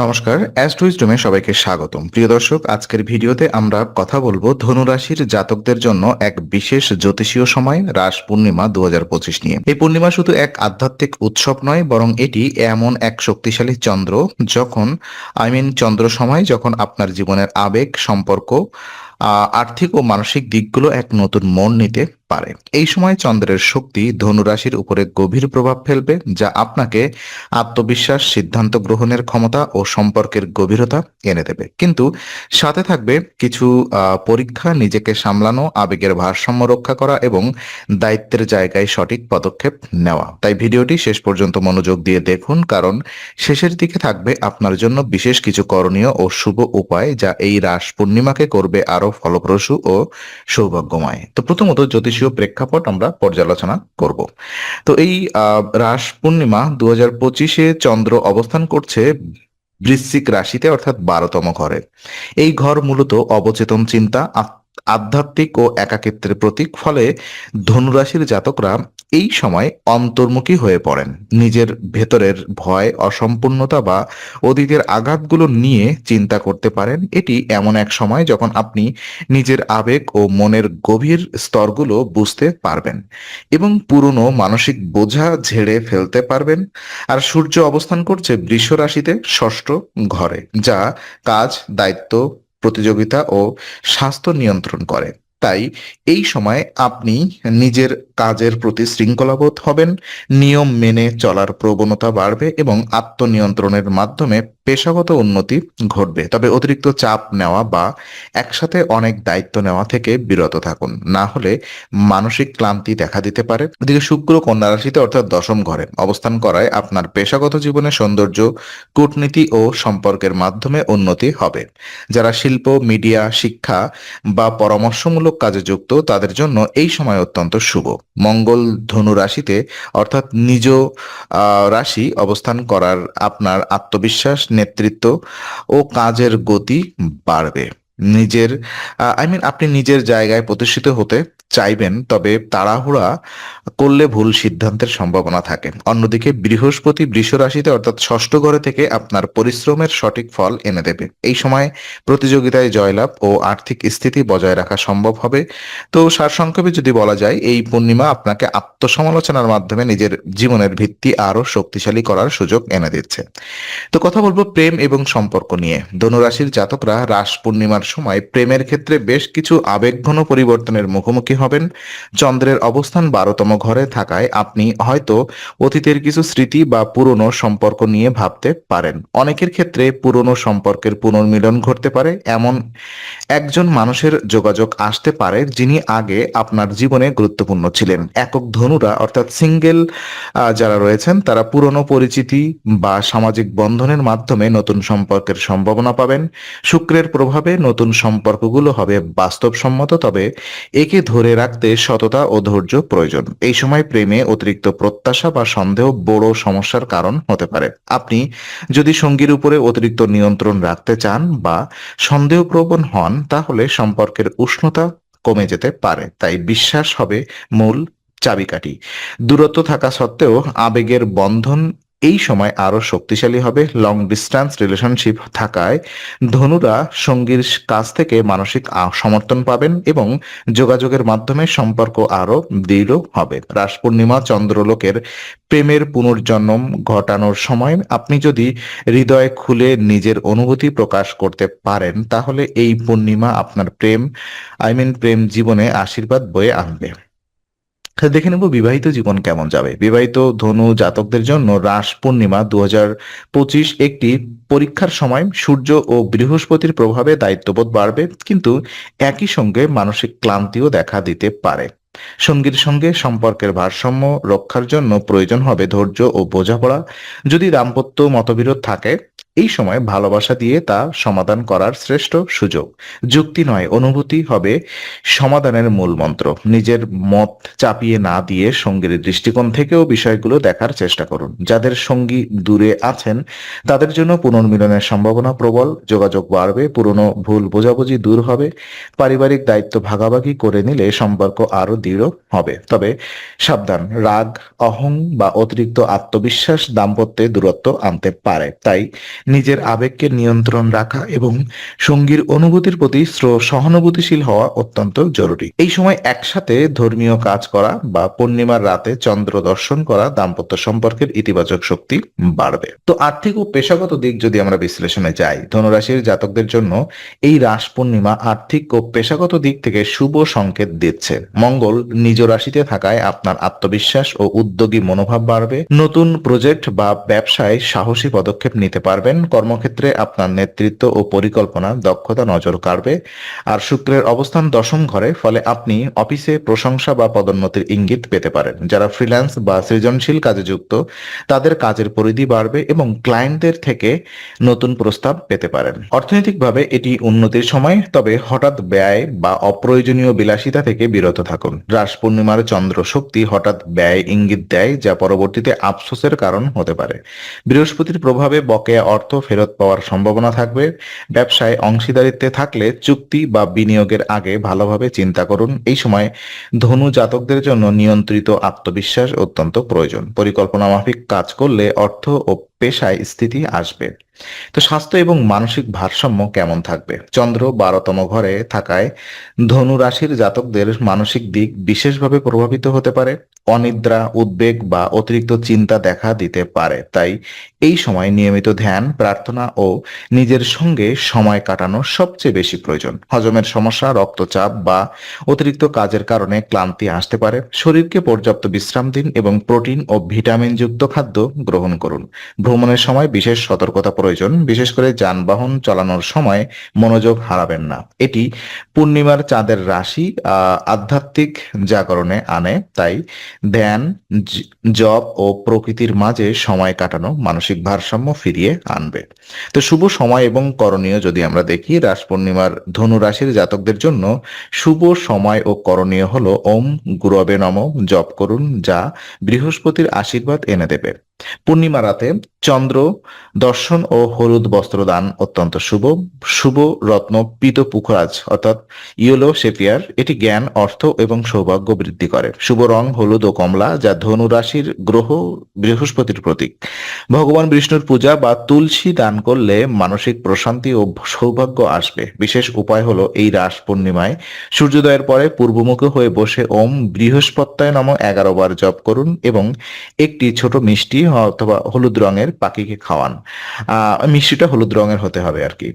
নমস্কার অ্যাস্ট্রোইজডমে সবাইকে স্বাগতম। প্রিয় দর্শক, আজকের ভিডিওতে আমরা কথা বলব ধনুরাশির জাতকদের জন্য এক বিশেষ জ্যোতিষীয় সময়, রাস পূর্ণিমা দু হাজার পঁচিশ নিয়ে। এই পূর্ণিমা শুধু এক আধ্যাত্মিক উৎসব নয়, বরং এটি এমন এক শক্তিশালী চন্দ্র, যখন আই মিন চন্দ্র সময়, যখন আপনার জীবনের আবেগ, সম্পর্ক আর্থিক ও মানসিক দিকগুলো এক নতুন মন নিতে পারে। এই সময় চন্দ্রের শক্তি ধনুরাশির উপরে গভীর প্রভাব ফেলবে, যা আপনাকে আত্মবিশ্বাস, সিদ্ধান্ত গ্রহণের ক্ষমতা ও সম্পর্কের গভীরতা এনে দেবে। কিন্তু সাথে থাকবে কিছু পরীক্ষা, নিজেকে সামলানো, আবেগের ভারসাম্য রক্ষা করা এবং দায়িত্বের জায়গায় সঠিক পদক্ষেপ নেওয়া। তাই ভিডিওটি শেষ পর্যন্ত মনোযোগ দিয়ে দেখুন, কারণ শেষের দিকে থাকবে আপনার জন্য বিশেষ কিছু করণীয় ও শুভ উপায়, যা এই রাস পূর্ণিমাকে করবে আরও ফলপ্রসূ ও সৌভাগ্যময়। তো প্রথমত জ্যোতিষীয় প্রেক্ষাপট আমরা পর্যালোচনা করব। তো এই রাস পূর্ণিমা দু হাজার পঁচিশে চন্দ্র অবস্থান করছে বৃশ্চিক রাশিতে, অর্থাৎ বারোতম ঘরে। এই ঘর মূলত অবচেতন চিন্তা আত- আধ্যাত্মিক ও একাকিত্বের প্রতীক, ফলে ধনুরাশির জাতকরা এই সময় অন্তর্মুখী হয়ে পড়েন। নিজের ভেতরের ভয়, অসম্পূর্ণতা বা অতীতের আঘাতগুলো নিয়ে চিন্তা করতে পারেন। এটি এমন এক সময় যখন আপনি নিজের আবেগ ও মনের গভীর স্তরগুলো বুঝতে পারবেন এবং পুরনো মানসিক বোঝা ঝেড়ে ফেলতে পারবেন। আর সূর্য অবস্থান করছে বৃষ রাশিতে ষষ্ঠ ঘরে, যা কাজ, দায়িত্ব প্রতিযোগিতা ও স্বাস্থ্য নিয়ন্ত্রণ করে। তাই এই সময় আপনি নিজের কাজের প্রতি শৃঙ্খলাবোধ হবেন, নিয়ম মেনে চলার প্রবণতা বাড়বে এবং আত্মনিয়ন্ত্রণের মাধ্যমে পেশাগত উন্নতি ঘটবে। তবে অতিরিক্ত চাপ নেওয়া বা একসাথে অনেক দায়িত্ব নেওয়া থেকে বিরত থাকুন। না হলে মানসিক ক্লান্তি দেখা দিতে পারে। এদিকে শুক্র কন্যা রাশিতে অর্থাৎ দশম ঘরে অবস্থান করায় আপনার পেশাগত জীবনে সৌন্দর্য, কূটনীতি ও সম্পর্কের মাধ্যমে উন্নতি হবে। যারা শিল্প, মিডিয়া, শিক্ষা বা পরামর্শমূলক কাজে যুক্ত, তাদের জন্য এই সময় অত্যন্ত শুভ। মঙ্গল ধনু রাশিতে অর্থাৎ নিজ রাশি অবস্থান করার আপনার আত্মবিশ্বাস নেতৃত্ব ও কাজের গতি বাড়বে। নিজের আই মিন আপনি নিজের জায়গায় প্রতিষ্ঠিত হতে চাইবেন, তবে তাড়াহুড়া করলে ভুল সিদ্ধান্তের সম্ভাবনা থাকে। অন্যদিকে বৃহস্পতি বৃষ রাশিতে অর্থাৎ ষষ্ঠ ঘরে থেকে আপনার পরিশ্রমের সঠিক ফল এনে দেবে। এই সময় প্রতিযোগিতায় জয়লাভ ও আর্থিক স্থিতি বজায় রাখা সম্ভব হবে। তো সারসংক্ষেপে যদি বলা যায়, এই পূর্ণিমা আপনাকে আত্মসমালোচনার মাধ্যমে নিজের জীবনের ভিত্তি আরও শক্তিশালী করার সুযোগ এনে দিচ্ছে। তো কথা বলব প্রেম এবং সম্পর্ক নিয়ে। ধনুরাশির জাতকরা রাস পূর্ণিমার সময় প্রেমের ক্ষেত্রে বেশ কিছু আবেগঘন পরিবর্তনের মুখোমুখি হবেন। চন্দ্রের অবস্থান বারোতম ঘরে থাকায় আপনি হয়তো অতীতের কিছু স্মৃতি বা পুরনো সম্পর্ক নিয়ে ভাবতে পারেন। অনেকের ক্ষেত্রে পুরনো সম্পর্কের পুনর্মিলন ঘটতে পারে। এমন একজন মানুষের যোগাযোগ আসতে পারে যিনি আগে আপনার জীবনে গুরুত্বপূর্ণ ছিলেন। একক ধনুরা অর্থাৎ সিঙ্গেল যারা রয়েছেন তারা পুরনো পরিচিতি বা সামাজিক বন্ধনের মাধ্যমে নতুন সম্পর্কের সম্ভাবনা পাবেন। শুক্রের প্রভাবে নতুন সম্পর্কগুলো হবে বাস্তবসম্মত, তবে একে ধরে রাখতে সততা ও ধৈর্য প্রয়োজন। এই সময় প্রেমে অতিরিক্ত প্রত্যাশা বা সন্দেহ বড় সমস্যার কারণ হতে পারে। আপনি যদি সঙ্গীর উপরে অতিরিক্ত নিয়ন্ত্রণ রাখতে চান বা সন্দেহপ্রবণ হন, তাহলে সম্পর্কের উষ্ণতা কমে যেতে পারে। তাই বিশ্বাস হবে মূল চাবিকাঠি। দূরত্ব থাকা সত্ত্বেও আবেগের বন্ধন এই সময় আরও শক্তিশালী হবে লং ডিস্টেন্স রিলেশনশিপ থাকায় ধনুরা সঙ্গীর কাছ থেকে মানসিক সমর্থন পাবেন এবং যোগাযোগের মাধ্যমে সম্পর্ক আরও দৃঢ় হবে। রাস পূর্ণিমা চন্দ্রলোকের প্রেমের পুনর্জন্ম ঘটানোর সময় আপনি যদি হৃদয় খুলে নিজের অনুভূতি প্রকাশ করতে পারেন, তাহলে এই পূর্ণিমা আপনার প্রেম আই মিন প্রেম জীবনে আশীর্বাদ বয়ে আনবে। দেখে নেব বিবাহিত জীবন কেমন যাবে। বিবাহিত ধনু জাতকদের জন্য রাস পূর্ণিমা দু একটি পরীক্ষার সময় সূর্য ও বৃহস্পতির প্রভাবে দায়িত্ববোধ বাড়বে, কিন্তু একই সঙ্গে মানসিক ক্লান্তিও দেখা দিতে পারে। সঙ্গীর সঙ্গে সম্পর্কের ভারসাম্য রক্ষার জন্য প্রয়োজন হবে ধৈর্য ও বোঝাপড়া। যদি দাম্পত্য মতবিরোধ থাকে এই সময় ভালোবাসা দিয়ে তা সমাধান করার শ্রেষ্ঠ সুযোগ। যুক্তি নয়, অনুভূতি হবে সমাধানের মূল মন্ত্র। নিজের মত চাপিয়ে না দিয়ে সঙ্গীর দৃষ্টিকোণ থেকেও বিষয়গুলো দেখার চেষ্টা করুন। যাদের সঙ্গী দূরে আছেন, তাদের জন্য পুনর্মিলনের সম্ভাবনা প্রবল, যোগাযোগ বাড়বে, পুরনো ভুল বোঝাবুঝি দূর হবে, পারিবারিক দায়িত্ব ভাগাভাগি করে নিলে সম্পর্ক আরও দৃঢ় হবে। তবে সাবধান, রাগ, অহং বা অতিরিক্ত আত্মবিশ্বাস দাম্পত্যে দূরত্ব আনতে পারে। তাই নিজের আবেগকে নিয়ন্ত্রণ রাখা এবং সঙ্গীর অনুভূতির প্রতি সহানুভূতিশীল হওয়া অত্যন্ত জরুরি। এই সময় একসাথে ধর্মীয় কাজ করা বা পূর্ণিমার রাতে চন্দ্র দর্শন করা দাম্পত্য সম্পর্কের ইতিবাচক শক্তি বাড়বে। তো আর্থিক ও পেশাগত দিক যদি আমরা বিশ্লেষণে যাই, ধনুরাশির জাতকদের জন্য এই রাস পূর্ণিমা আর্থিক ও পেশাগত দিক থেকে শুভ সংকেত দিচ্ছে। মঙ্গল নিজ রাশিতে থাকায় আপনার আত্মবিশ্বাস ও উদ্যোগী মনোভাব বাড়বে। নতুন প্রজেক্ট বা ব্যবসায় সাহসী পদক্ষেপ নিতে পারবেন কর্মক্ষেত্রে আপনার নেতৃত্ব ও পরিকল্পনা দক্ষতা নজর কাড়বে। আর শুক্রের অবস্থান দশম ঘরে, ফলে আপনি অফিসে প্রশংসা বা পদোন্নতির ইঙ্গিত পেতে পারেন। যারা ফ্রিল্যান্স বা সৃজনশীল কাজে যুক্ত, তাদের কাজের পরিধি বাড়বে এবং ক্লায়েন্টদের থেকে নতুন প্রস্তাব পেতে পারেন। অর্থনৈতিকভাবে এটি উন্নতির সময়, তবে হঠাৎ ব্যয় বা অপ্রয়োজনীয় বিলাসিতা থেকে বিরত থাকুন। রাস পূর্ণিমার চন্দ্র শক্তি হঠাৎ ব্যয় ইঙ্গিত দেয়, যা পরবর্তীতে আফসোসের কারণ হতে পারে। বৃহস্পতির প্রভাবে বকেয়া অর্থ ফেরত পাওয়ার সম্ভাবনা থাকবে। ব্যবসায় অংশীদারিত্বে থাকলে চুক্তি বা বিনিয়োগের আগে ভালোভাবে চিন্তা করুন। এই সময় ধনু জাতকদের জন্য নিয়ন্ত্রিত আত্মবিশ্বাস অত্যন্ত প্রয়োজন। পরিকল্পনা মাফিক কাজ করলে অর্থ ও পেশায় স্থিতি আসবে। তো স্বাস্থ্য এবং মানসিক ভারসাম্য কেমন থাকবে? চন্দ্র বারোতম ঘরে থাকায় ধনু রাশির জাতকদের মানসিক দিক বিশেষভাবে প্রভাবিত হতে পারে। অনিদ্রা, উদ্বেগ বা অতিরিক্ত চিন্তা দেখা দিতে পারে। তাই এই সময় নিয়মিত ধ্যান, প্রার্থনা ও নিজের সঙ্গে সময় কাটানো সবচেয়ে বেশি প্রয়োজন। হজমের সমস্যা, রক্তচাপ বা অতিরিক্ত কাজের কারণে ক্লান্তি আসতে পারে। শরীরকে পর্যাপ্ত বিশ্রাম দিন এবং প্রোটিন ও ভিটামিন যুক্ত খাদ্য গ্রহণ করুন। ভ্রমণের সময় বিশেষ সতর্কতা প্রয়োজন। বিশেষ করে যানবাহন চালানোর সময় মনোযোগ হারাবেন না। এটি পূর্ণিমার চাঁদের রাশি আধ্যাত্মিক জাগরণে আনে। তাই ধ্যান, জ- জপ ও প্রকৃতির মাঝে সময় কাটানো মানসিক ভারসাম্য ফিরিয়ে আনবে। তো শুভ সময় এবং করণীয় যদি আমরা দেখি, রাস পূর্ণিমার ধনু রাশির জাতকদের জন্য শুভ সময় ও করণীয় হলো, ওম গুরবে নম, জপ করুন যা বৃহস্পতির আশীর্বাদ এনে দেবে। পূর্ণিমা রাতে চন্দ্র দর্শন ও হলুদ বস্ত্র দান অত্যন্ত শুভ। শুভ রত্ন পিত পুখরাজ অর্থাৎ ইয়েলো শেপিয়ার এটি জ্ঞান, অর্থ এবং সৌভাগ্য বৃদ্ধি করে। শুভ রং হলুদ ও কমলা, যা ধনু রাশির গ্রহ, বৃহস্পতির প্রতীক। ভগবান বিষ্ণুর পূজা বা তুলসী দান করলে মানসিক প্রশান্তি ও সৌভাগ্য আসবে। বিশেষ উপায় হলো এই রাস পূর্ণিমায় সূর্যোদয়ের পরে পূর্বমুখী হয়ে বসে ওম বৃহস্পত্যায় নাম এগারো বার জপ করুন এবং একটি ছোট মিষ্টি অথবা হলুদ রঙের পাখিকে খাওয়ান। মিষ্টিটা হলুদ রঙের হতে হবে আর কি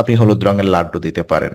আপনি হলুদ রঙের লাড্ডু দিতে পারেন।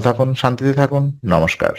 ভালো থাকুন শান্তিতে থাকুন নমস্কার।